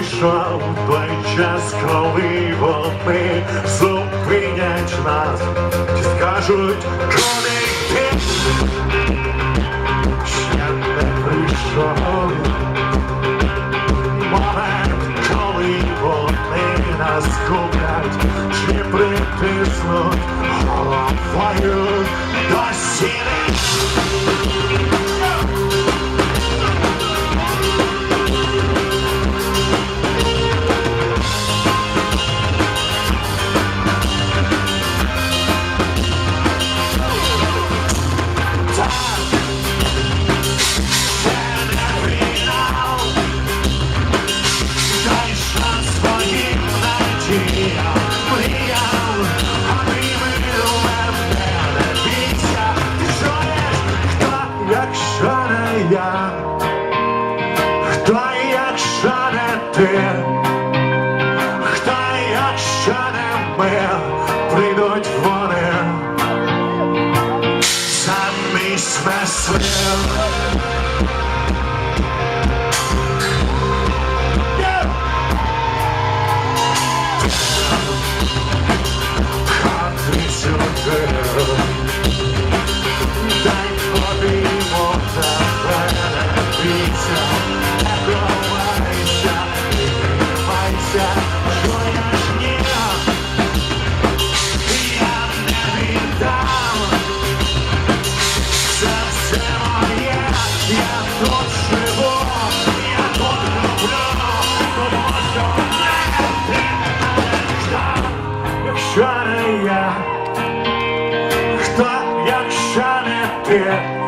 прийшов той час, коли вони зупинять нас і скажуть, куди йти. Ще не прийшов момент, коли вони нас куплять, чи притиснуть я, хто, якщо не ти, хто, якщо не ми, прийдуть вони, самі смисли. Якщо не я, хто, якщо не ти,